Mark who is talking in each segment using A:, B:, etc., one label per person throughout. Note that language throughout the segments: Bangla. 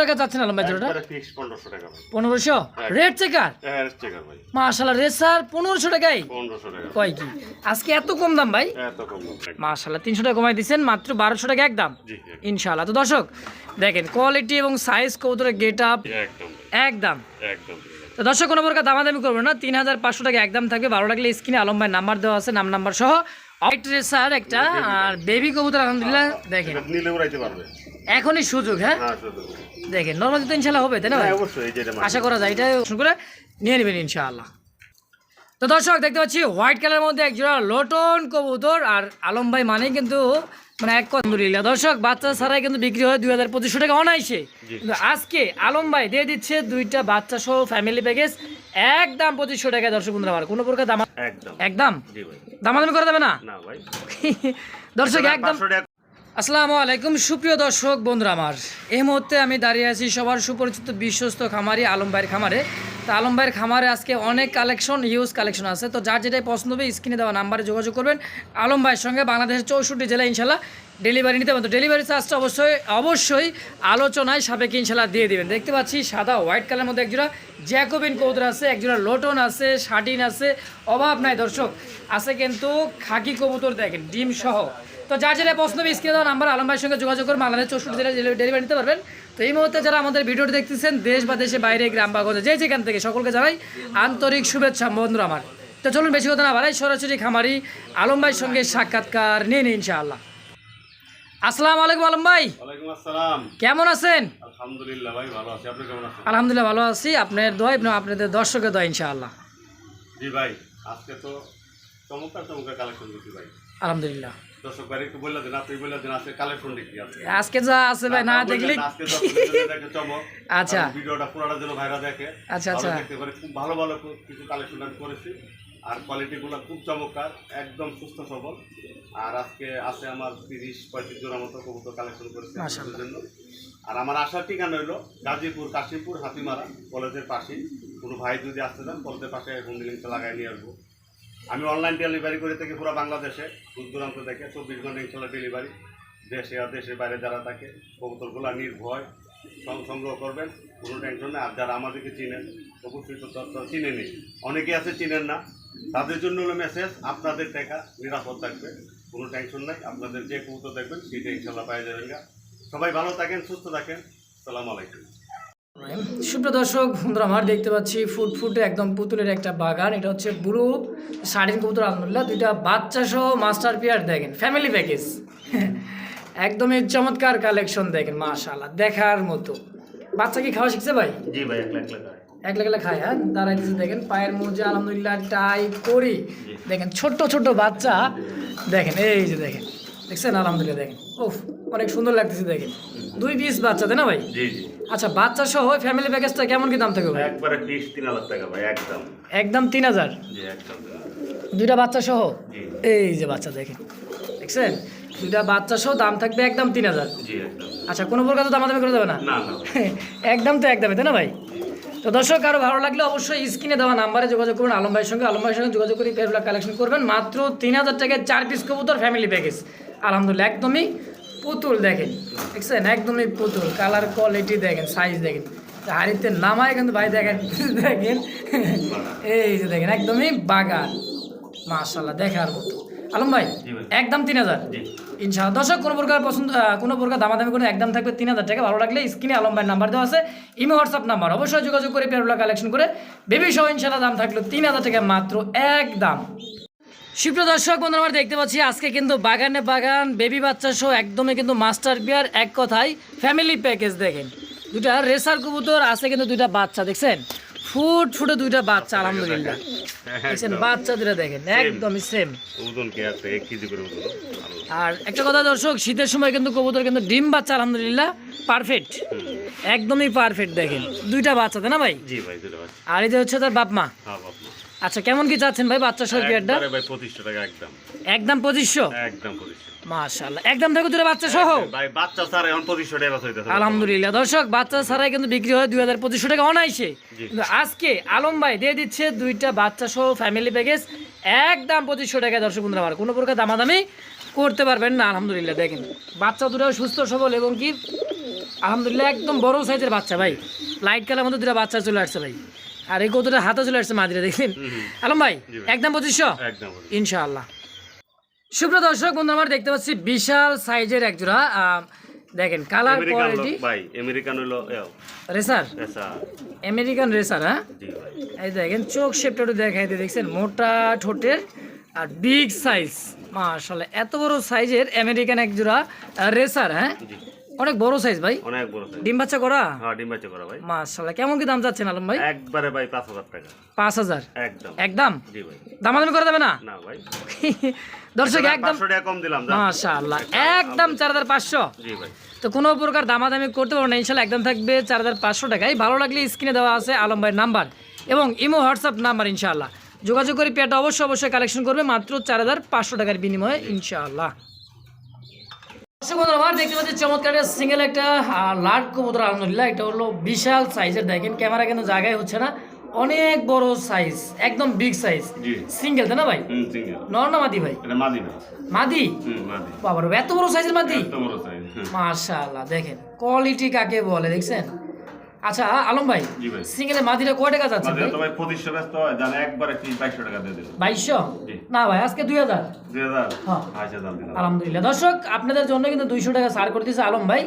A: টাকা চাচ্ছেন আলম ভাই জোড়াটা?
B: পনেরোশো
A: রেড চেকার
B: হ্যাঁ।
A: মাশাল্লাহ রেড স্যার পনেরোশো টাকাই? কয় কি? আজকে এত কম দাম ভাই?
B: এত
A: মাশাল্লাহ তিনশো টাকা কমাই দিচ্ছেন মাত্র বারোশো টাকা একদম।
B: জি
A: ইনশাল্লাহ তো দর্শক দেখেন কোয়ালিটি এবং সাইজ কবুতরের গেট আপ
B: একদম।
A: তো দর্শক কোনো প্রকার দামাদামি করবেন না। তিন হাজার পাঁচশো টাকা একদম থাকবে। ভালো লাগলে স্ক্রিনে আলম ভাই নাম্বার দেওয়া আছে নাম নাম্বার সহ। হোয়াইট রেসার একটা আর বেবি কবুতর আলহামদুলিল্লাহ দেখেন।
B: এটা নিলে উড়াইতে পারবে।
A: এখনই সুযোগ হ্যাঁ?
B: হ্যাঁ
A: দেখেন নর্মালি তো ইনশাল্লাহ হবে তাই না?
B: হ্যাঁ
A: আশা করা যায় এটা করে নিয়ে নেবেন ইনশাআল্লাহ। তো দর্শক দেখতে পাচ্ছি হোয়াইট কালারের মধ্যে এক জোড়া লোটন কবুতর আর আলম ভাই মানে কিন্তু মানে এক আলহামদুলিল্লাহ দর্শক বাচ্চা ছাড়াই কিন্তু বিক্রি হয় দুই হাজার পঁচিশশো টাকা অনাইসে কিন্তু আজকে আলম ভাই দিয়ে দিচ্ছে দুইটা বাচ্চা সহ ফ্যামিলি প্যাকেজ একদম পঁচিশশো টাকা দর্শক বন্ধুরা আমার কোনো প্রকার দাম
B: একদম।
A: একদম? দামাদামি করে দেবে না? দর্শক একদম
B: 500 টাকা
A: আসসালামু আলাইকুম, সুপ্রিয় দর্শক, বন্ধুরা আমার। এই মুহূর্তে আমি দাঁড়িয়ে আছি সবার সুপরিচিত বিশ্বস্ত খামারি আলম ভাইয়ের খামারে। তো আলম ভাইয়ের খামারে আজকে অনেক কালেকশন হিউজ কালেকশন আছে। তো যার যেটাই পছন্দ হবে স্ক্রিনে দেওয়া নাম্বারে যোগাযোগ করবেন। আলম ভাইয়ের সঙ্গে বাংলাদেশের চৌষট্টি জেলায় ইনশাল্লাহ ডেলিভারি নিতে পারেন তো ডেলিভারি চার্জটা অবশ্যই অবশ্যই আলোচনায় সাপেক্ষে ইনশাল্লাহ দিয়ে দিবেন। দেখতে পাচ্ছি সাদা হোয়াইট কালারের মধ্যে একজোড়া জ্যাকোবিন কবুতর আছে, একজোড়া লোটন আছে শাটিন আছে। অভাব নাই দর্শক, আছে কিন্তু খাকি কবুতর দেখেন, ডিম সহ। তো যার যেটা প্রশ্ন স্ক্রিনে দেওয়া নাম্বার আলম ভাইয়ের সঙ্গে যোগাযোগ করে বাংলাদেশ চৌষট্টি জেলায় ডেলিভারি নিতে পারবেন। তো এই মুহূর্তে যারা আমাদের ভিডিওটি দেখতেছেন দেশ বা দেশে বাইরে গ্রাম বা গঞ্জে যে যেখান থেকে সকলকে জানাই আন্তরিক শুভেচ্ছা বন্ধুরা আমার। তো চলুন বেশি কথা না বাড়াই সরাসরি খামারি আলম ভাইয়ের সঙ্গে সাক্ষাৎকার নিয়ে নিই ইনশাআল্লাহ। আসসালামু আলাইকুম আলম ভাই। কেমন আছেন?
B: আলহামদুলিল্লাহ ভাই ভালো আছি। আপনি কেমন আছেন?
A: আলহামদুলিল্লাহ ভালো আছি। আপনার দোয়া আপনাদের দর্শকের দোয়া ইনশাআল্লাহ।
B: জি ভাই আজকে তো চমৎকার চমৎকার কালেকশন দিচ্ছি ভাই।
A: আলহামদুলিল্লাহ।
B: দর্শক ভাই একটু বললে দেন আপনি বললে দেন আজকে কালেকশন দেখি আছে?
A: আজকে যা আছে ভাই না দেখলে?
B: আজকে দর্শকদের দেখে চমক।
A: আচ্ছা।
B: ভিডিওটা পুরোটা যেন ভাইরা দেখে।
A: আচ্ছা, আচ্ছা।
B: দেখতে পারে খুব ভালো ভালো কিছু কালেকশন আমি করেছি। আর কোয়ালিটিগুলো খুব চমৎকার একদম সুস্থ সবল। আর আজকে আছে আমার তিরিশ পঁয়ত্রিশ জনের মতো কবুতর কালেকশন করেছি জন্য। আর আমার আসার ঠিকানা হলো গাজীপুর কাশিমপুর হাতিমারা কলেজের পাশেই। কোনো ভাই যদি আসতে চান কলেজের পাশে লিঙ্কটা লাগাই নিয়ে আসব। আমি অনলাইন ডেলিভারি করে থাকি পুরো বাংলাদেশে, দূর দূরান্ত থেকে, চব্বিশ ঘণ্টা ইনশাল্লাহ ডেলিভারি দেশে আর দেশের বাইরে যারা থাকে, কবুতরগুলো নির্ভয় সংগ্রহ করবেন, কোনো টেনশন নেই। আর যারা আমাদেরকে চিনেন, অবশ্যই তো চিনে নেই অনেকে আছে চিনেন না। তাদের জন্য হলো মেসেজ আপনাদের টাকা নিরাপদ থাকবে, কোনো টেনশন নাই। আপনাদের যে কবুতর দেখবেন, সেটা ইনশাল্লাহ পাওয়া যাবেন গা। সবাই ভালো থাকেন, সুস্থ থাকেন। সালাম আলাইকুম।
A: সুপ্রিয় দর্শক বন্ধুরা আমার দেখতে পাচ্ছি ফুটফুটে একদম পুতুলের একটা বাগান। এটা হচ্ছে ব্লু শাড়ির কবুতর আলহামদুলিল্লাহ। দুইটা বাচ্চা সহ মাস্টার পিয়ার দেখেন ফ্যামিলি প্যাকেজ একদমই চমৎকার কালেকশন দেখেন মাশাআল্লাহ দেখার মতো। বাচ্চা কি খাওয়া শিখছে ভাই?
B: জি ভাই এক লাখ
A: এক লাখ খায় হ্যাঁ? দাঁড়াইতেছে দেখেন পায়ের মোজা আলহামদুলিল্লাহ টাই করি। দেখেন ছোট্ট ছোট্ট বাচ্চা। দেখেন এই যে দেখেন দেখছেন? আলহামদুলিল্লাহ দেখেন। ওফ অনেক সুন্দর লাগতেছে দেখেন। দুই পিস বাচ্চা তাই না ভাই?
B: জি জি।
A: আচ্ছা বাচ্চা সহ ফ্যামিলি প্যাকেজটা কেমন কি দাম থাকবে ভাই?
B: একবারে তিন হাজার টাকা ভাই একদম।
A: একদম তিন হাজার?
B: জি একদম।
A: দুইটা বাচ্চা সহ এই যে বাচ্চা দেখেন। দেখছেন? দুইটা বাচ্চা সহ দাম থাকবে একদম তিন হাজার।
B: জি একদম।
A: আচ্ছা কোনো প্রকার তো দামাদামি করে দেবে না?
B: না না।
A: একদম তো একদমই তাই না ভাই? তো দর্শক আরও ভালো লাগলে অবশ্যই স্ক্রিনে দেওয়া নাম্বারে যোগাযোগ করুন আলম ভাইয়ের সঙ্গে। আলম ভাইয়ের সঙ্গে যোগাযোগ করে পেরুলা কালেকশন করবেন। মাত্র তিন হাজার টাকায় চার পিস কবুতর ফ্যামিলি প্যাকেজ আলহামদুলিল্লাহ একদমই পুতুল দেখেন দেখছেন? একদমই পুতুল। কালার কোয়ালিটি দেখেন সাইজ দেখেন। হাড়িতে নামায় কিন্তু ভাই দেখেন দেখেন। এই যে দেখেন একদমই বাগান। মাশাল্লাহ দেখার মতো। আলম ভাই একদম তিন হাজার?
B: জি।
A: ইনশাআল্লাহ দর্শক কোনো প্রকার পছন্দ কোনো প্রকার দামাদামি কোনো একদম থাকবে তিন হাজার টাকা। ভালো লাগলে স্ক্রিনে আলম ভাইয়ের নাম্বার দেওয়া আছে ইমো হোয়াটসঅ্যাপ নাম্বার অবশ্যই যোগাযোগ করে পেরুলা কালেকশন করে। বেবি সহ ইনশাআল্লাহ দাম থাকল তিন হাজার টাকা মাত্র এক দাম সুপ্রিয় দর্শক বন্ধুরা আমরা দেখতে পাচ্ছি আজকে কিন্তু বাগানে বাগান বেবি বাচ্চা সহ একদমই কিন্তু মাস্টার বিয়ার এক কথায় ফ্যামিলি প্যাকেজ দেখেন। দুটা রেসার কবুতর আছে কিন্তু দুইটা বাচ্চা দেখছেন? ফুট ফুটে দুইটা বাচ্চা আলহামদুলিল্লাহ। দেখছেন বাচ্চা দুটা দেখেন একদমই সেম
B: ওজন কে আছে এক কেজি করে ওজন
A: আর একটা কথা দর্শক শীতের সময় কিন্তু কবুতর কিন্তু ডিম বাচ্চা আলহামদুলিল্লাহ পারফেক্ট একদমই পারফেক্ট দেখেন। দুইটা বাচ্চা তাই না ভাই?
B: জি ভাই দুটো আছে
A: আর এই যে হচ্ছে তার বাপ মা।
B: হ্যাঁ
A: আচ্ছা কেমন কি চাচ্ছেন ভাই বাচ্চা সহ
B: একবারে ভাই পঁচিশশো টাকা একদম।
A: একদম পঁচিশশো?
B: একদম পঁচিশশো।
A: মাশাল্লাহ একদম থাকবে দুটো বাচ্চা সহ?
B: ভাই বাচ্চা স্যার এখন পঁচিশশো টাকা হইতেছে।
A: আলহামদুলিল্লাহ। দর্শক বাচ্চা ছাড়াই কিন্তু বিক্রি হয় দুই হাজার পঁচিশশো টাকা অনাইসে
B: জি।
A: কিন্তু আজকে আলম ভাই দিয়ে দিচ্ছে দুইটা বাচ্চা সহ ফ্যামিলি প্যাকেজ একদম পঁচিশশো টাকা দর্শক বন্ধুরা আমার কোনো প্রকার দামাদামি করতে পারবেন না আলহামদুলিল্লাহ। দেখেন বাচ্চা দুটাও সুস্থ সবল এবং কি? আলহামদুলিল্লাহ একদম বড় সাইজের বাচ্চা ভাই। লাইট কালার মধ্যে দুটা বাচ্চা চলে আসছে ভাই। আর এই কতটা হাতে চলে আসছে মাদিরা দেখলেন? আলম ভাই। একদম পঁচিশশো? ইনশাআল্লাহ। সুপ্রিয় দর্শক বন্ধু আমার দেখতে পাচ্ছি বিশাল সাইজের এক জোড়া দেখেন কালার কোয়ালিটি
B: ভাই আমেরিকান হলো
A: রেসার? আমেরিকান রেসার হ্যাঁ? এই দেখেন চোখ শেপটা একটু দেখাই দিয়ে দেখছেন? মোটা ঠোঁটের আর বিগ সাইজ মাশাল্লাহ এত বড় সাইজের আমেরিকান এক জোড়া রেসার হ্যাঁ? অনেক বড় সাইজ ভাই।
B: অনেক বড় সাইজ
A: ডিম বাচ্চা করা?
B: হ্যাঁ ডিম বাচ্চা করা ভাই।
A: মাশাল্লাহ কেমন কি দাম যাচ্ছেন আলম ভাই?
B: একবারে ভাই পাঁচ হাজার টাকা।
A: পাঁচ হাজার?
B: একদম।
A: একদম?
B: জি ভাই।
A: দামাদামি করে দেবে না?
B: না ভাই।
A: দর্শক একদম
B: পাঁচশো টাকা কম দিলাম যা।
A: মাশাল্লাহ একদম চার হাজার পাঁচশো।
B: জি ভাই।
A: তো কোনো প্রকার দামাদামি করতে পারব না ইনশাল্লাহ একদম থাকবে চার হাজার পাঁচশো টাকায় ভালো লাগলে স্ক্রিনে দেওয়া আছে আলম ভাইয়ের নাম্বার এবং ইমো হোয়াটসঅ্যাপ নাম্বার ইনশাআল্লাহ। যোগাযোগ করে পেয়ারটা অবশ্যই অবশ্যই কালেকশন করবে মাত্র চার হাজার পাঁচশো টাকার বিনিময়ে ইনশাআল্লাহ। দর্শক বন্ধুরা, আমার দেখতে পাচ্ছি চমৎকার সিঙ্গেল একটা লার্ড লাট কবুতর আলহামদুলিল্লাহ। এটা হলো বিশাল সাইজের দেখেন ক্যামেরা কিন্তু জায়গায় হচ্ছে না। অনেক বড় সাইজ একদম বিগ সাইজ সিঙ্গেল তাই না ভাই?
B: নর্না
A: নর না মাদি ভাই।
B: মাদি
A: বাবার এত বড় সাইজের মাদি? মাশাআল্লাহ দেখেন। কোয়ালিটি কাকে বলে দেখছেন? আচ্ছা আলম ভাই সিঙ্গেলে মাদিরা কয় টাকা যাচ্ছে
B: ভাই? পঁচিশশো ব্যস্ত হয় জানে একবারে ফিস বাইশশো টাকা দিয়ে দিলাম
A: বাইশশো? না ভাই আজকে দুই হাজার।
B: দুই হাজার?
A: হ্যাঁ।
B: আচ্ছা
A: আলহামদুলিল্লাহ। দর্শক আপনাদের জন্য কিন্তু দুইশো টাকা সার করে দিয়েছে আলম ভাই।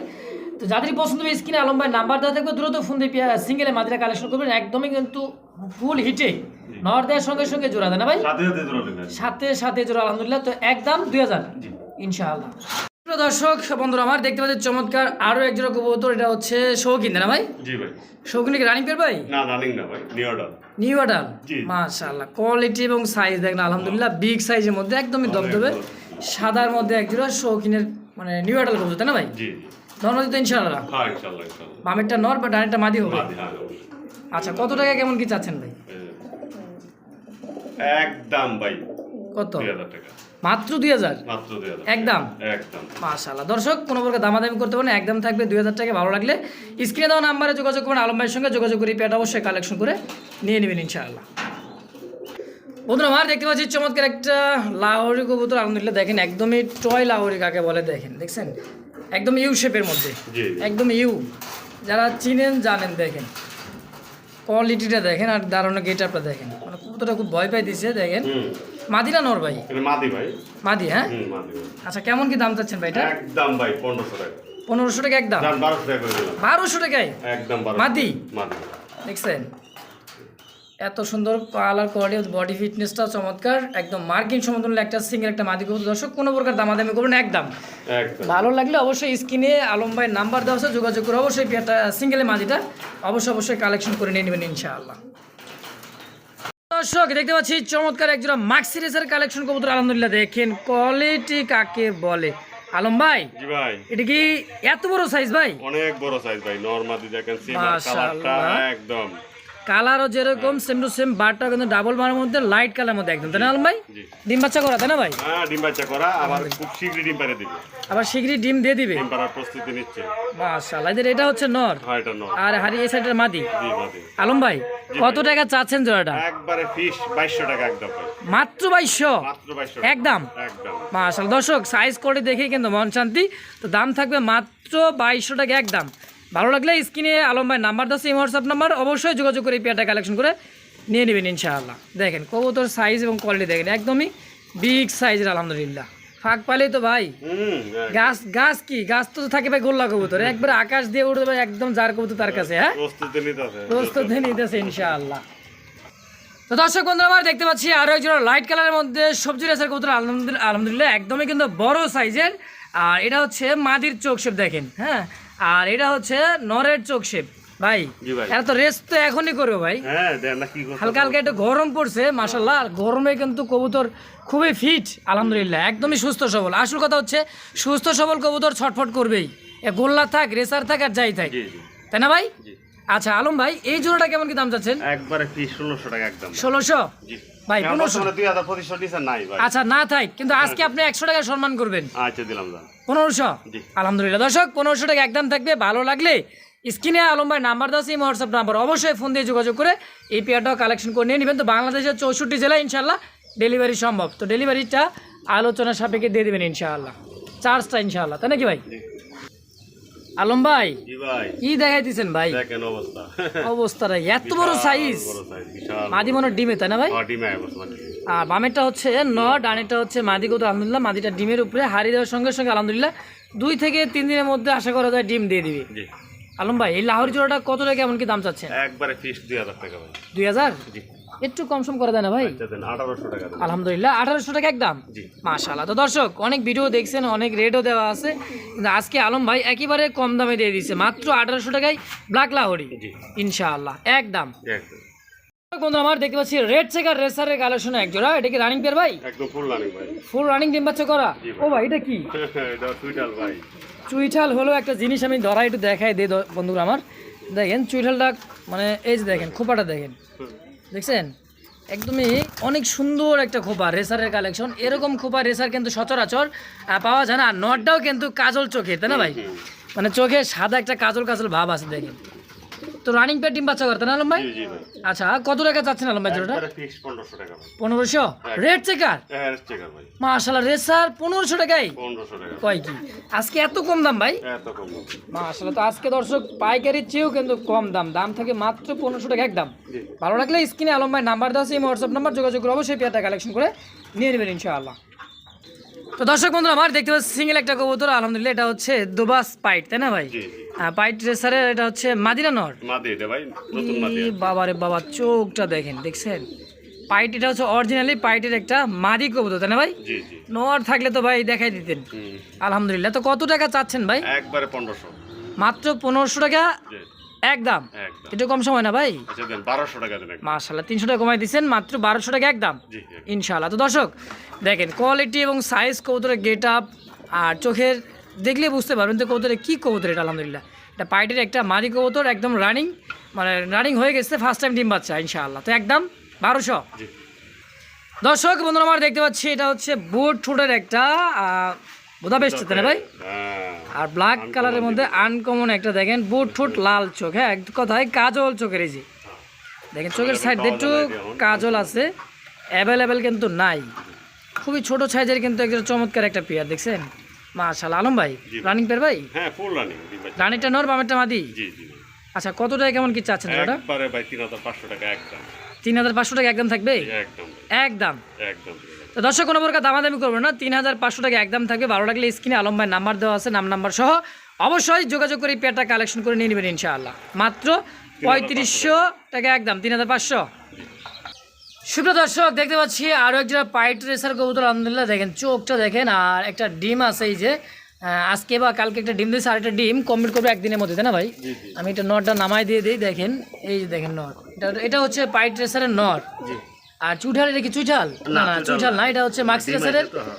A: তো যাদের পছন্দ হবে স্ক্রিনে আলম ভাই নাম্বার দেওয়া থাকবে দ্রুত ফোন দিয়ে সিঙ্গেলে মাদিরা কালেকশন করবেন। একদমই কিন্তু ফুল হিটে নর দেওয়ার সঙ্গে সঙ্গে জোড়া দেয় না ভাই?
B: সাথে সাথে জোড়া লেখা
A: সাথে সাথে জোড়া আলহামদুলিল্লাহ। তো একদম দুই হাজার।
B: জি।
A: ইনশাআল্লাহ। প্রিয় দর্শক বন্ধুরা আমার দেখতে পাচ্ছি চমৎকার আরও এক জোড়া কবুতর এটা হচ্ছে শৌখিন না ভাই?
B: জি ভাই।
A: শৌখিন কি রানিং পের ভাই?
B: না রানিং না ভাই নিউ অর্ডার।
A: New
B: G.
A: মাশাআল্লাহ কোয়ালিটি এবং সাইজ দেখেন আলহামদুলিল্লাহ বিগ সাইজের মধ্যে একদমই দবদবে সাদার মধ্যে একজোড়া শৌখিনের মানে নিউ আডাল কবুতর তাই না ভাই?
B: জি
A: নর্মালি তো ইনশাআল্লাহ।
B: হ্যাঁ ইনশাল্লাহ ইনশাল্লাহ
A: বামেরটা নর বা ডানেরটা মাদি হবে।
B: হ্যাঁ।
A: আচ্ছা কত টাকা কেমন কি চাচ্ছেন ভাই?
B: একদম ভাই।
A: কত?
B: দুই হাজার টাকা।
A: মাত্র দুই হাজার? একদম? মাশাআল্লাহ। দর্শক কোনো প্রকার দামাদামি করতে পারেন একদম থাকবে দুই হাজার টাকা। ভালো লাগলে স্ক্রিনে দেওয়া নাম্বারে যোগাযোগ করবেন আলম ভাইয়ের সঙ্গে। যোগাযোগ করে পেটা অবশ্যই কালেকশন করে নিয়ে নেবেন ইনশাআল্লাহ। বন্ধুরা আমার দেখতে পাচ্ছি চমৎকার একটা লাহোরি কবুতর। আলহামদুলিল্লাহ দেখেন একদমই টয় লাহোরি কাকে বলে দেখেন দেখছেন? একদম ইউ শেপের মধ্যে। একদম ইউ। যারা চিনেন জানেন দেখেন। কোয়ালিটিটা দেখেন আর দারুণ গেটআপটা দেখেন। মানে কবুতরটা খুব ভয় পাই দিছে দেখেন।
B: হুম
A: মাদিনা নর ভাই?
B: মাদি ভাই।
A: মাদি হ্যাঁ? আচ্ছা কেমন কি দাম চাচ্ছেন ভাই এটা?
B: একদম ভাই পনেরোশো টাকা।
A: পনেরোশো টাকা একদম?
B: বারোশো টাকা
A: বারোশো টাকায়?
B: একদম
A: মাদি?
B: মাদি।
A: দেখছেন? এত সুন্দর কালার কোয়ালিটি বডি ফিটনেসটা চমৎকার। একদম মার্কিন সমতুল্য একটা সিঙ্গেল একটা মাদি কবুতর। দর্শক কোনো প্রকার দামাদামি করবেন না, একদম। ভালো লাগলে অবশ্যই স্ক্রিনে আলম ভাই নাম্বার দেওয়া আছে যোগাযোগ করে অবশ্যই পেয়ারটা সিঙ্গেলে মাদিটা অবশ্যই অবশ্যই কালেকশন করে নিয়ে নেবেন ইনশাআল্লাহ। দর্শক দেখতে পাচ্ছি চমৎকার একজোড়া মাক্সি সিরিজের কালেকশন কবুতর আলহামদুলিল্লাহ দেখেন কোয়ালিটি কাকে বলে। আলম ভাই
B: জি ভাই।
A: এটা কি এত বড় সাইজ ভাই?
B: অনেক বড় সাইজ ভাই নরমাদি দেখেন সিমার কালারটা একদম।
A: কালারও যেরকম সেম টু সেম বারটা কিন্তু ডাবল বারের মধ্যে লাইট কালার মধ্যে একদম। তাই না ভাই ডিম বাচ্চা করা তাই না ভাই?
B: হ্যাঁ ডিম বাচ্চা করা আবার খুব শীঘ্রই ডিম পারে দিবে।
A: আবার শীঘ্রই ডিম দিয়ে দিবে?
B: ডিম পাড়ার প্রস্তুতি নিচ্ছে।
A: মাশাআল্লাহ এদের এটা হচ্ছে নর?
B: হ্যাঁ এটা নর।
A: আর হারি এই সাইডের মাদি?
B: জি মাদি।
A: আলম ভাই কত টাকা চাচ্ছেন জোড়াটা?
B: একবারে ফিশ বাইশশো টাকা একদম
A: মাত্র বাইশশো?
B: মাত্র বাইশশো
A: একদম?
B: একদম।
A: মাশাল দর্শক সাইজ করে দেখেই কিন্তু মন শান্তি। তো দাম থাকবে মাত্র বাইশশো টাকা একদম। ভালো লাগলে স্ক্রিনে আলম ভাই নাম্বার দাস এই হোয়াটসঅ্যাপ নাম্বার। অবশ্যই যোগাযোগ করে এই পেয়ারটা কালেকশন করে নিয়ে নেবেন ইনশাআল্লাহ। দেখেন কবুতর সাইজ এবং কোয়ালিটি দেখেন একদমই বিগ সাইজের আলহামদুলিল্লাহ। ফাঁক পালেই তো ভাই। গাছ গাছ কি? গাছ তো থাকে ভাই গোল্লা কবুতর। একবার আকাশ দিয়ে উঠবে ভাই একদম যার কবুতর তার কাছে হ্যাঁ?
B: প্রস্তুতি
A: নিতেছে। ইনশাআল্লাহ। তো দর্শক বন্ধুরা আমরা দেখতে পাচ্ছি আরও একজন লাইট কালারের মধ্যে সবজি রেসার কবুতর আলহামদুলিল্লাহ আলহামদুলিল্লাহ একদমই কিন্তু বড় সাইজের আর এটা হচ্ছে মাদির চোখ শেপ দেখেন হ্যাঁ? আর এটা হচ্ছে নরের চোখ শেপ। ভাই এরা তো রেস্ট তো এখনই করবে ভাই।
B: হ্যাঁ
A: হালকা হালকা একটু গরম পড়ছে মাসাল্লাহ গরমে কিন্তু কবুতর খুবই ফিট আলহামদুলিল্লাহ একদমই সুস্থ সবল। আসল কথা হচ্ছে সুস্থ সবল কবুতর ছটফট করবেই। এ গোল্লা থাক রেসার থাক আর যাই থাক। তাই না ভাই?
B: জি।
A: আচ্ছা আলম ভাই এই জোড়াটা কেমন কি দাম চাচ্ছেন?
B: একবারে ষোলোশো টাকা একদম।
A: ষোলোশো?
B: জি।
A: ভাই, পনেরোশো।
B: দুই হাজার পঁচিশশো নিচে নাই ভাই।
A: আচ্ছা না থাক কিন্তু আজকে আপনি একশো টাকা সম্মান করবেন।
B: আচ্ছা দিলাম
A: পনেরোশো? আলহামদুলিল্লাহ। দর্শক পনেরোশো টাকা একদম থাকবে ভালো লাগলে স্ক্রিনে আলম ভাই নাম্বার দাও সেই হোয়াটসঅ্যাপ নাম্বার অবশ্যই ফোন দিয়ে যোগাযোগ করে এই পেয়ারটাও কালেকশন করে নিয়ে নেবেন। তো বাংলাদেশের চৌষট্টি জেলায় ইনশাল্লাহ ডেলিভারি সম্ভব। তো ডেলিভারিটা আলোচনা সাপেক্ষে দিয়ে দেবেন ইনশাআল্লাহ। চার্জটা ইনশাআল্লাহ তাই নাকি ভাই? আলম ভাই কি দেখাই দিচ্ছেন ভাই?
B: দেখেন অবস্থা।
A: অবস্থাটা এত বড় সাইজ মাদি মনে ডিমে তাই না ভাই?
B: হ্যাঁ,
A: আর বামেরটা হচ্ছে ন ডানেরটা হচ্ছে মাদি কত আলহামদুলিল্লাহ মাদিটা ডিমের উপরে হারিয়ে দেওয়ার সঙ্গে সঙ্গে আলহামদুলিল্লাহ দুই থেকে তিন দিনের মধ্যে আশা করা যায় ডিম দিয়ে দিবে। আলম ভাই এই লাহোরি জোড়াটা কত টাকা এমন কি দাম চাচ্ছেন?
B: একবারে ফিক্স দুই হাজার টাকা ভাই।
A: দুই হাজার?
B: জি।
A: একটু কম সম করে দেয় না ভাই?
B: আচ্ছা
A: আলহামদুলিল্লাহ আঠারোশো টাকা একদম? মাশাল্লাহ তো দর্শক অনেক ভিডিও দেখছেন অনেক রেটও দেওয়া আছে। কিন্তু আজকে আলম ভাই একেবারে কম দামে দিয়ে দিচ্ছে মাত্র আঠারোশো টাকায় ব্ল্যাক লাহোরি ইনশাআল্লাহ একদম। বন্ধু আমার দেখতে পাচ্ছি রেড চেকার রেসারের কালেকশন এক জোড়া এটা কি রানিং পেয়ার ভাই?
B: একদম ফুল রানিং ভাই।
A: ফুল রানিং ডিম বাচ্চা করা? ও ভাই এটা কি?
B: এটা সুইটাল ভাই।
A: চুইঠাল হলো একটা জিনিস আমি ধরা একটু দেখাই দিই বন্ধুরা আমার। দেখেন চুইঠালটা মানে এই যে দেখেন খোপাটা দেখেন। দেখছেন? একদমই অনেক সুন্দর একটা খোপা রেসারের কালেকশন। এরকম খোপা রেসার কিন্তু সচরাচর পাওয়া যায় না। আর নটটাও কিন্তু কাজল চোখে তাই না ভাই? মানে চোখে সাদা একটা কাজল কাজল ভাব আছে দেখেন। তো রানিং পেয়ার ডিম বাচ্চা করতেন আলম ভাই? আচ্ছা কত টাকা চাচ্ছেন আলম ভাই জোড়াটা?
B: পনেরোশো
A: রেড চেকার
B: হ্যাঁ। ভাই।
A: মাশাল্লাহ রেসার পনেরোশো টাকায়?
B: পনেরোশো টাকা।
A: কয় কি? আজকে এত কম দাম ভাই?
B: এত
A: মাশাল্লাহ তো আজকে দর্শক পাইকারির চেয়েও কিন্তু কম দাম। দাম থাকে মাত্র পনেরোশো টাকা একদম। ভালো লাগলে স্ক্রিনে আলম ভাই নাম্বার দেওয়া আছে এই হোয়াটসঅ্যাপ নাম্বার যোগাযোগ করে অবশ্যই পেয়ারটা কালেকশন করে নিয়ে নেবেন ইনশাআল্লাহ। তো দর্শক বন্ধুরা আমার দেখতে পাচ্ছি সিঙ্গেল একটা কবুতর আলহামদুলিল্লাহ এটা হচ্ছে দুবাস পাইট তাই না ভাই? হ্যাঁ, পাইট রেসারের এটা হচ্ছে মাদিনা নর। বাবারে বাবা চোখটা দেখেন দেখছেন? পাইট এটা হচ্ছে অরিজিনালি পাইটের একটা মাদি কবুতর তাই না ভাই? নর থাকলে তো ভাই দেখাই দিতেন। আলহামদুলিল্লাহ তো কত টাকা চাচ্ছেন ভাই?
B: একবারে পনেরোশো।
A: মাত্র পনেরোশো টাকা? একদম। একটু কম সময় না ভাই?
B: বারোশো টাকা দেন
A: তিনশো টাকা কমাই দিচ্ছেন মাত্র বারোশো টাকা একদম। ইনশাল্লাহ তো দর্শক দেখেন কোয়ালিটি এবং সাইজ কবুতরের গেট আপ আর চোখের দেখলে বুঝতে পারবেন তো কবুতরের কী কবুতর এটা আলহামদুলিল্লাহ। এটা পাইটের একটা মাদি কবুতর একদম রানিং মানে রানিং হয়ে গেছে ফার্স্ট টাইম ডিম বাচ্চা ইনশাআল্লাহ। তো একদম বারোশো। দর্শক বন্ধুরা আমার দেখতে পাচ্ছি এটা হচ্ছে বুট ঠোঁটের একটা বোধা বেশ না ভাই?
B: হ্যাঁ।
A: আর ব্ল্যাক কালারের মধ্যে আনকমন একটা দেখেন বুট ঠোঁট লাল চোখ হ্যাঁ এক কথায় কাজল চোখের এই যে। দেখেন চোখের সাইড একটু কাজল আছে অ্যাভেলেবেল কিন্তু নাই। খুবই ছোট সাইজের কিন্তু একজন চমৎকার একটা পেয়ার দেখছেন? মাশাল আলম ভাই রানিং পেয়ার ভাই?
B: হ্যাঁ ফুল রানিং
A: রানিংটা নর বামেরটা মাদি?
B: জি জি
A: আচ্ছা কত টাকা কেমন কি চাচ্ছেন
B: একবারে ভাই তিন হাজার পাঁচশো টাকা একদম।
A: তিন হাজার পাঁচশো টাকা একদম থাকবে?
B: একদম
A: একদম।
B: একদম
A: তো দর্শক কোনো প্রকার দামাদামি করব না। তিন হাজার পাঁচশো টাকা একদম থাকবে। ভালো লাগলে স্ক্রিনে আলম ভাই নাম্বার দেওয়া আছে নাম নাম্বার সহ। অবশ্যই যোগাযোগ করে এই পেয়ারটা কালেকশন করে নিয়ে নেবেন ইনশাআল্লাহ। মাত্র পঁয়ত্রিশশো টাকা একদম তিন হাজার পাঁচশো। সুপ্রিয় দর্শক দেখতে পাচ্ছি আরও একজন পাইট রেসার কবুতর আলহামদুলিল্লাহ দেখেন চোখটা দেখেন আর একটা ডিম আছে এই যে আজকে বা কালকে একটা ডিম দিয়েছে আর একটা ডিম কমপ্লিট করব একদিনের মধ্যে তাই না ভাই? আমি এটা নটটা নামাই দিয়ে দিই দেখেন এই যে দেখেন নট। এটা এটা হচ্ছে পাইট রেসারের নট। আর চুঠাল এটা কি চুঠাল না না চুঠাল না এটা হচ্ছে মাক্সি রেসারের
B: তো হ্যাঁ।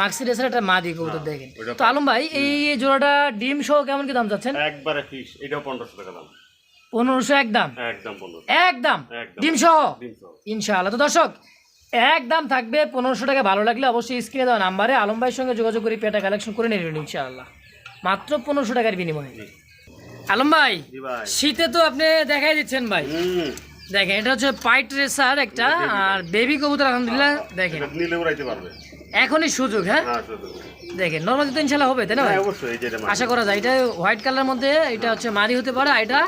A: মাক্সি রেসারের একটা মাদি কবুতর দেখেন। তো আলম ভাই এই জোড়াটা ডিম সহ কেমন কি দাম চাচ্ছেন?
B: একবারে ফিক্স এটাও পনেরোশো টাকা দাম।
A: পনেরোশো একদম?
B: একদম।
A: ডিম সহ? ইনশাআল্লাহ। তো দর্শক একদম থাকবে পনেরোশো টাকা। ভালো লাগলে অবশ্যই স্ক্রিনে দেওয়া নাম্বারে আলম ভাইয়ের সঙ্গে যোগাযোগ করে পেটা কালেকশন করে নেবেন ইনশাআল্লাহ। মাত্র পনেরোশো টাকার বিনিময়ে। আলম ভাই
B: জি ভাই।
A: শীতে তো আপনি দেখাই দিচ্ছেন ভাই। দেখেন এটা হচ্ছে পাইট রেসার একটা আর বেবি কবুতর আলহামদুলিল্লাহ দেখেন।
B: এটা নিলে উড়াইতে পারবে।
A: এখনই সুযোগ হ্যাঁ?
B: হ্যাঁ
A: দেখেন নর্মাল তো ইনশাল্লাহ হবে তাই না ভাই?
B: হ্যাঁ অবশ্যই এই যেটা
A: আশা করা যায় এটা হোয়াইট কালার মধ্যে এটা হচ্ছে মারি হতে পারে এটা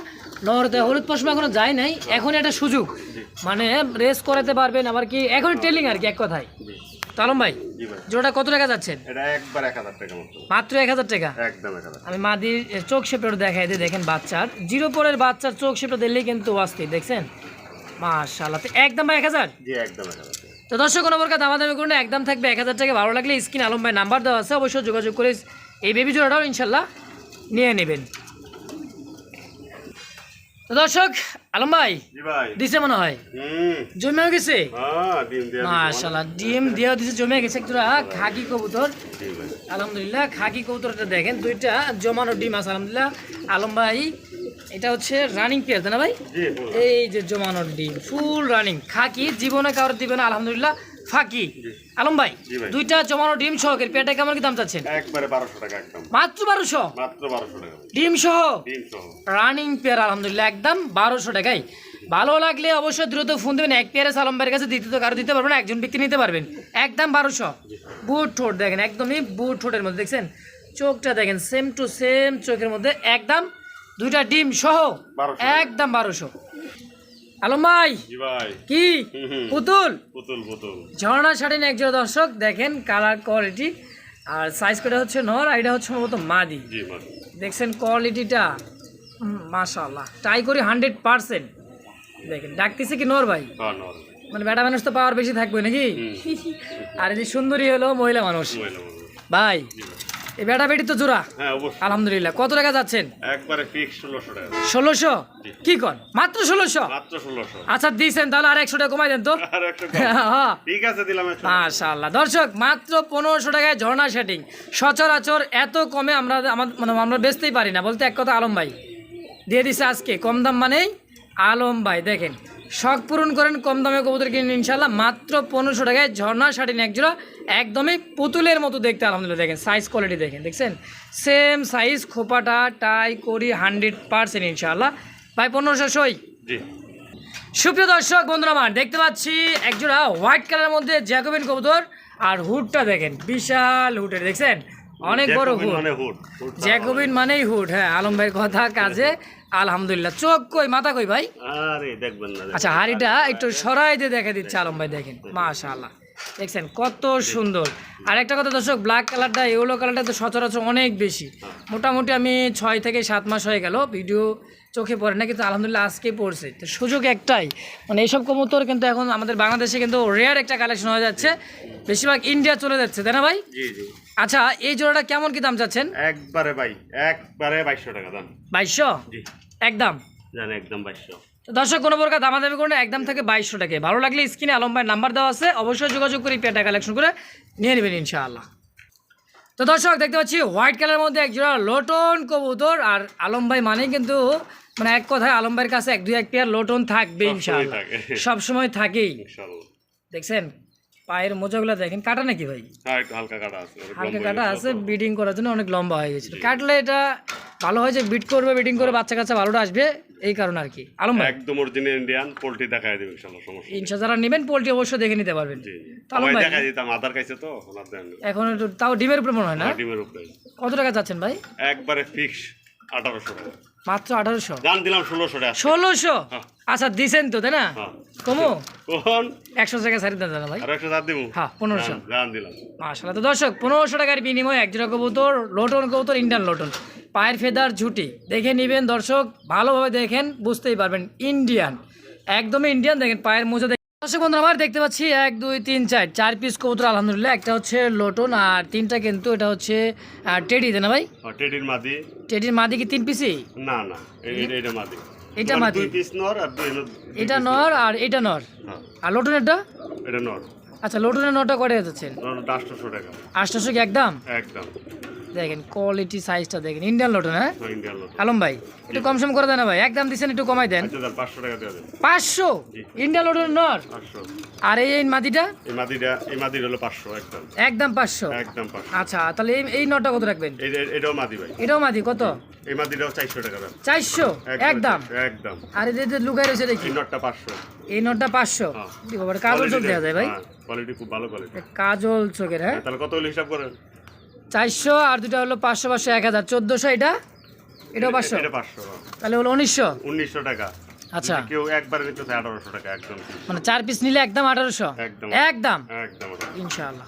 A: নহরতে হলুদ পশমা এখনও যায় নাই এখন এটা সুযোগ। মানে রেস করাতে পারবেন আবার কি এখন টেলিং আর কি এক কথায়। তো আলম ভাই।
B: জি
A: জোড়াটা কত টাকা যাচ্ছেন
B: এটা একবার এক হাজার টাকা
A: মাত্র এক হাজার টাকা?
B: একদম এক হাজার
A: আমি মাদির চোখ শেপটা দেখাই দিই দেখেন বাচ্চার। জিরো পরের বাচ্চার চোখ শেপটা দিলেই কিন্তু অস্থির দেখছেন? মাশাল্লাহ তো একদম ভাই এক হাজার?
B: জি একদম এক হাজার
A: তো দর্শক কোনো প্রকার দামাদামি করুন একদম থাকবে এক হাজার টাকা। ভালো লাগলে স্ক্রিন আলম ভাই নাম্বার দেওয়া আছে অবশ্যই যোগাযোগ করে এই বেবি জোড়াটাও ইনশাল্লাহ নিয়ে নেবেন। তো দর্শক আলম ভাই দিছে মনে হয়? জমেও গেছে?
B: হ্যাঁ ডিম দিয়ে
A: মাশাল্লাহ ডিম দিয়েও দিছে জমে গেছে একটা খাকি কবুতর। আলহামদুলিল্লাহ খাকি কবুতরটা দেখেন দুইটা জমানো ডিম আছে আলহামদুলিল্লাহ। আলম ভাই এটা হচ্ছে রানিং পেয়ার তাই না ভাই? এই যে জমানোর ডিম ফুল রানিং খাকি জীবনে কারোর দিবে না আলহামদুলিল্লাহ ফাঁকি। আলম ভাই দুইটা জমানো ডিম সহকের পেয়ারটা কেমন কি দাম চাচ্ছেন?
B: একবারে বারোশো টাকা একদম।
A: মাত্র বারোশো?
B: মাত্র বারোশো টাকা।
A: ডিম সহ রানিং পেয়ার আলহামদুলিল্লাহ একদম বারোশো টাকায়। ভালো লাগলে অবশ্যই দ্রুত ফোন দেবেন। এক পেয়ারে সালম ভাইয়ের কাছে দিতে তো কারও দিতে পারবেন না, একজন ব্যক্তি নিতে পারবেন। একদম বারোশো। বুট ঠোঁট দেখেন একদমই বুট ঠোঁটের মধ্যে দেখছেন? চোখটা দেখেন সেম টু সেম চোখের মধ্যে একদম দুইটা ডিম সহ একদম বারোশো। আলম ভাই কি। পুতুল? ঝর্ণা শাড়ি একজন দর্শক দেখেন কালার কোয়ালিটি আর সাইজ করে হচ্ছে নর আর এটা হচ্ছে সম্ভবত মাদি। দেখছেন কোয়ালিটিটা মাশাল্লাহ ট্রাই করি হান্ড্রেড পারসেন্ট দেখেন ডাকতেছে কি নর ভাই?
B: হ্যাঁ
A: মানে বেটা মানুষ তো পাওয়ার বেশি থাকবে নাকি? আর এই যে সুন্দরী হলো মহিলা মানুষ। ভাই
B: ভাই।
A: এই বেটা বেটি তো জোড়া।
B: হ্যাঁ
A: আলহামদুলিল্লাহ। কত টাকা যাচ্ছেন?
B: একবারে ফিক্স ষোলোশো টাকা।
A: কি কন? মাত্র ষোলোশো?
B: মাত্র
A: আচ্ছা দিয়েছেন তাহলে আর একশো টাকা কমাই দেন তো।
B: আর।
A: হ্যাঁ
B: ঠিক আছে দিলাম একশো
A: মাশাআল্লাহ। দর্শক মাত্র পনেরোশো টাকায় ঝর্ণা সেটিং। সচরাচর এত কমে আমরা আমার মানে আমরা বেচতেই পারি না। বলতে এক কথা আলম ভাই। দিয়ে দিছে আজকে। কম দাম মানেই আলম ভাই। দেখেন শখ পূরণ করেন কম দামে কবুতর কিনেন ইনশাল্লাহ মাত্র পনেরোশো টাকায় ঝর্ণা শাটিন এক জোড়া একদমই পুতুলের মতো দেখতে আলহামদুলিল্লাহ দেখেন সাইজ কোয়ালিটি দেখেন দেখছেন? সেম সাইজ খোপাটা টাই করি হান্ড্রেড পার্সেন্ট ইনশাল্লাহ ভাই পনেরোশো সই? সুপ্রিয় দর্শক বন্ধুরা আমার দেখতে পাচ্ছি একজোড়া হোয়াইট কালারের মধ্যে জ্যাকোবিন কবুতর আর হুডটা দেখেন বিশাল হুডের দেখছেন? অনেক বড় হুড
B: মানে
A: জ্যাকোবিন মানেই হুড হ্যাঁ আলম ভাইয়ের কথা কাজে। আলহামদুলিল্লাহ। চোখ কই মাথা কই ভাই?
B: আরে দেখবেন না
A: আচ্ছা হাড়িটা একটু সরাই দিয়ে দেখা দিচ্ছে আলম ভাই দেখেন। মাশাআল্লাহ। দেখছেন কত সুন্দর। আর একটা কথা দর্শক ব্ল্যাক কালারটা ইয়েলো কালারটা তো সচরাচর অনেক বেশি। মোটামুটি আমি ছয় থেকে সাত মাস হয়ে গেল ভিডিও চোখে পড়ে না কিন্তু আলহামদুলিল্লাহ আজকে পড়ছে। তো সুযোগ একটাই। মানে এইসব কবুতর কিন্তু এখন আমাদের বাংলাদেশে কিন্তু রেয়ার একটা কালেকশন হয়ে যাচ্ছে। বেশিরভাগ ইন্ডিয়া চলে যাচ্ছে তাই না ভাই? আচ্ছা এই জোড়াটা কেমন কি দাম চাচ্ছেন?
B: একবারে ভাই একবারে বাইশশো টাকা দাম।
A: বাইশশো? একদম?
B: জান একদম বাইশশো।
A: দর্শক কোনো প্রকার দামাদামি করে একদম থেকে বাইশশো টাকা ভালো লাগলে স্ক্রিনে আলম ভাইয়ের নাম্বার দেওয়া আছে অবশ্যই যোগাযোগ করে পেটা কালেকশন করে নিয়ে নেবেন ইনশাআল্লাহ। তো দর্শক দেখতে পাচ্ছি হোয়াইট কালারের মধ্যে এক জোড়া লোটন কবুতর আর আলম ভাই মানে কিন্তু মানে এক কথায় আলম ভাইয়ের কাছে এক দুই এক পেয়ার লোটন থাকবে ইনশাআল্লাহ।
B: থাকে।
A: সব সময় থাকেই দেখছেন? পায়ের মোজাগুলো দেখেন। কাটা নাকি ভাই?
B: হ্যাঁ হালকা কাটা আছে। অনেক
A: হালকা কাটা আছে। বিডিং করার জন্য অনেক লম্বা হয়ে গেছিল। কাটলে এটা ভালো হয় যে বিট করবে বিডিং করে বাচ্চা কাচ্চা ভালোটা আসবে এই কারণে আর কি। আলম ভাই
B: একদম অরিজিনাল ইন্ডিয়ান পোল্ট্রি দেখায় দেবে ইনশাল্লাহ সমস্যা
A: যারা নেবেন পোলট্রি অবশ্যই দেখে নিতে পারবেন।
B: জি।
A: আলম ভাই
B: দেখাই দিতাম আধার কাছে তো ওনার দেন।
A: এখন তাও ডিমের উপরে মনে হয় না?
B: ডিমের উপরে।
A: কত টাকা চাচ্ছেন ভাই?
B: একবারে ফিক্স আঠারোশো টাকা।
A: মাত্র আঠারোশো।
B: দাম দিলাম ষোলোশো টাকা।
A: ষোলোশো?
B: হ্যাঁ।
A: আচ্ছা দিছেন তো তাই না?
B: হ্যাঁ।
A: কমো?
B: কোন?
A: একশো টাকা সারি দাদা ভাই।
B: একশো দাম দিব?
A: হ্যাঁ পনেরোশো।
B: দাম দিলাম।
A: মাসাল্লাহ তো দর্শক পনেরোশো টাকার বিনিময়ে একজোড়া কবুতর লোটন কবুতর ইন্ডিয়ান লোটন। পায়ের ফেদার ঝুটি। দেখে নেবেন দর্শক ভালোভাবে দেখেন বুঝতেই পারবেন ইন্ডিয়ান। একদমই ইন্ডিয়ান দেখেন পায়ের মোজা দর্শক বন্ধুরা আমার দেখতে পাচ্ছি এক দুই তিন চার। চার পিস কবুতর আলহামদুলিল্লাহ একটা হচ্ছে লোটন আর তিনটা কিন্তু এটা হচ্ছে টেডি তাই না ভাই?
B: আর টেডির মাদি।
A: টেডির মাদি কি তিন পিসই
B: না না এটা এটা মাদি।
A: এটা
B: মানে
A: মাদি।
B: দুই পিস নর আর দুই
A: এটা নর। আর এটা নর?
B: হ্যাঁ।
A: আর লোটনেরটা?
B: এটা এটা নর।
A: আচ্ছা লোটনের নটা করে যাচ্ছেন
B: নর আটশোশো টাকা।
A: আটশোশো কি একদম?
B: একদম।
A: দেখেন কোয়ালিটি সাইজটা দেখেন ইন্ডিয়ান লোটন হ্যাঁ
B: হ্যাঁ
A: আলম ভাই একটু কম সম করে দেন ভাই একদম দিচ্ছেন একটু কমাই দেন।
B: আচ্ছা পাঁচশো।
A: ইন্ডিয়ান লোটন নর? আর এই মাদিটা?
B: এই মাদিটা এই মাদির হলো পাঁচশো একদম
A: একদম পাঁচশো?
B: একদম
A: আচ্ছা তাহলে এই এই নটা কত রাখবেন?
B: এটাও মাদি ভাই।
A: এটাও মাদি কত?
B: এই মাদিটাও চারশো টাকা দাম।
A: চারশো? একদম
B: চারশো, একদম।
A: আর এই যে লুকাই রয়েছে দেখি।
B: এই নটটা পাঁচশো।
A: এই নটটা পাঁচশো?
B: হ্যাঁ।
A: কাজল চোখ দেওয়া যায় ভাই।
B: কোয়ালিটি খুব ভালো কোয়ালিটি
A: কাজল চোখের হ্যাঁ?
B: তাহলে কত হলো হিসাব করেন?
A: চারশো আর দুটা হলো পাঁচশো পাঁচশো এক হাজার। চোদ্দশো এটা? এটাও পাঁচশো?
B: এটা পাঁচশো।
A: তাহলে হলো উনিশশো?
B: উনিশশো টাকা।
A: আচ্ছা।
B: কেউ একবারে নিতে আঠারোশো টাকা একদম।
A: মানে চার পিস নিলে একদম আঠারোশো?
B: একদম।
A: একদম?
B: একদম।
A: ইনশাআল্লাহ।